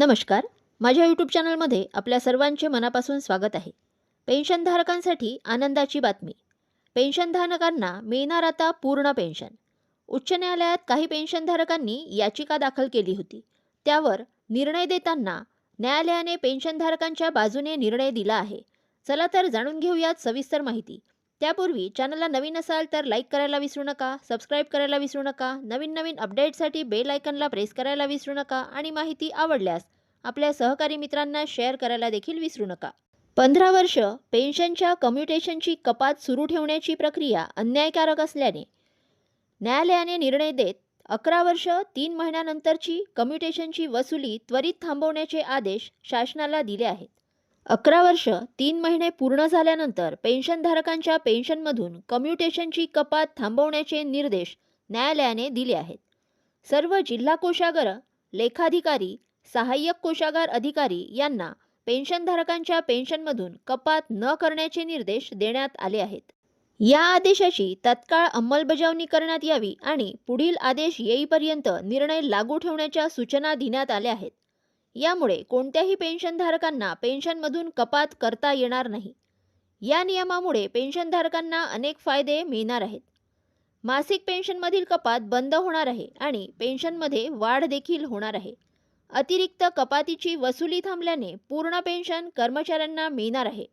नमस्कार. माझ्या यूट्यूब चॅनलमध्ये आपल्या सर्वांचे मनापासून स्वागत आहे. पेन्शनधारकांसाठी आनंदाची बातमी. पेन्शनधारकांना मिळणार आता पूर्ण पेन्शन उच्च न्यायालयात काही पेन्शनधारकांनी याचिका दाखल केली होती. त्यावर निर्णय देताना न्यायालयाने पेन्शनधारकांच्या बाजूने निर्णय दिला आहे. चला तर जाणून घेऊयात सविस्तर माहिती. त्यापूर्वी चॅनलला नवीन असाल तर लाईक करायला विसरू नका सबस्क्राईब करायला विसरू नका नवीन नवीन अपडेटसाठी बेल आयकनला प्रेस करायला विसरू नका आणि माहिती आवडल्यास आपल्या सहकारी मित्रांना शेअर करायला देखील विसरू नका. पंधरा वर्ष पेन्शनच्या कम्युटेशनची कपात सुरू ठेवण्याची प्रक्रिया अन्यायकारक असल्याने न्यायालयाने निर्णय देत अकरा वर्ष तीन महिन्यानंतरची कम्युटेशनची वसुली त्वरित थांबवण्याचे आदेश शासनाला दिले आहेत. अकरा वर्ष तीन महिने पूर्ण झाल्यानंतर पेन्शनधारकांच्या पेन्शनमधून कम्युटेशनची कपात थांबवण्याचे निर्देश न्यायालयाने दिले आहेत. सर्व जिल्हा कोषागार लेखाधिकारी सहाय्यक कोषागार अधिकारी यांना पेन्शनधारकांच्या पेन्शनमधून कपात न करण्याचे निर्देश देण्यात आले आहेत. या आदेशाची तत्काळ अंमलबजावणी करण्यात यावी आणि पुढील आदेश येईपर्यंत निर्णय लागू ठेवण्याच्या सूचना देण्यात आल्या आहेत. यामुळे कोणत्याही पेन्शनधारकांना पेन्शनमधून कपात करता येणार नाही. या नियमामुळे पेन्शनधारकांना अनेक फायदे मिळणार आहेत. मासिक पेन्शनमधील कपात बंद होणार आहे आणि पेन्शनमध्ये वाढ देखील होणार आहे. अतिरिक्त कपातीची वसुली थांबल्याने पूर्ण पेन्शन कर्मचाऱ्यांना मिळणार आहे.